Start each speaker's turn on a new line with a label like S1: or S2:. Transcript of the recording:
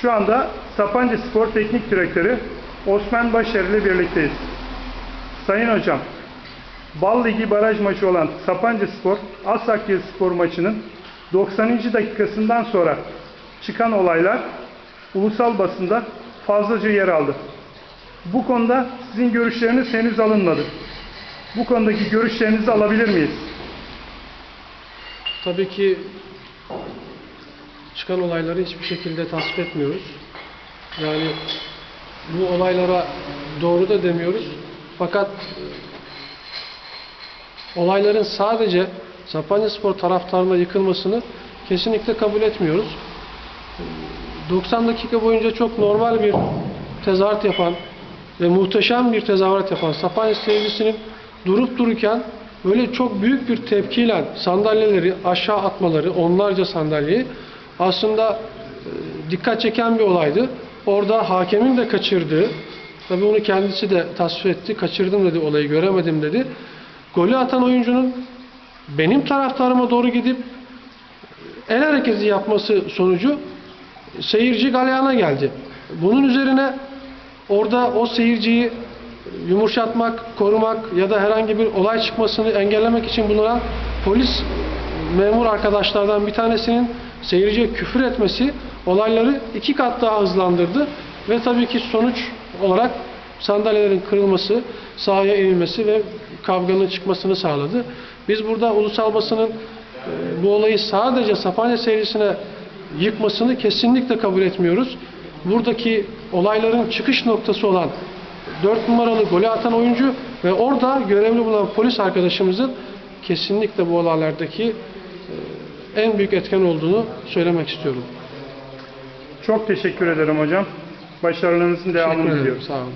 S1: Şu anda Sapanca Spor Teknik Direktörü Osman Başar ile birlikteyiz. Sayın Hocam, Bal Ligi baraj maçı olan Sapanca Spor, Asakya Spor maçının 90. dakikasından sonra çıkan olaylar ulusal basında fazlaca yer aldı. Bu konuda sizin görüşleriniz henüz alınmadı. Bu konudaki görüşlerinizi alabilir miyiz?
S2: Tabii ki çıkan olayları hiçbir şekilde tasvip etmiyoruz. Yani bu olaylara doğru da demiyoruz. Fakat e, olayların sadece Sapancaspor taraftarına yıkılmasını kesinlikle kabul etmiyoruz. E, 90 dakika boyunca çok normal bir tezahürat yapan ve muhteşem bir tezahürat yapan Sapanca seyircisinin durup dururken böyle çok büyük bir tepkiyle sandalyeleri aşağı atmaları, onlarca sandalyeyi aslında e, dikkat çeken bir olaydı. Orada hakemin de kaçırdığı, tabi onu kendisi de tasvip etti, kaçırdım dedi olayı göremedim dedi. Golü atan oyuncunun benim taraftarıma doğru gidip el hareketi yapması sonucu seyirci galeyana geldi. Bunun üzerine orada o seyirciyi yumuşatmak, korumak ya da herhangi bir olay çıkmasını engellemek için bulunan polis memur arkadaşlardan bir tanesinin seyirciye küfür etmesi olayları iki kat daha hızlandırdı ve tabii ki sonuç olarak sandalyelerin kırılması, sahaya inilmesi ve kavganın çıkmasını sağladı. Biz burada ulusal basının e, bu olayı sadece Sapanca seyircisine yıkmasını kesinlikle kabul etmiyoruz. Buradaki olayların çıkış noktası olan 4 numaralı golü atan oyuncu ve orada görevli bulunan polis arkadaşımızın kesinlikle bu olaylardaki en büyük etken olduğunu söylemek istiyorum.
S1: Çok teşekkür ederim hocam. Başarılarınızın devamını diliyorum.
S2: Sağ olun.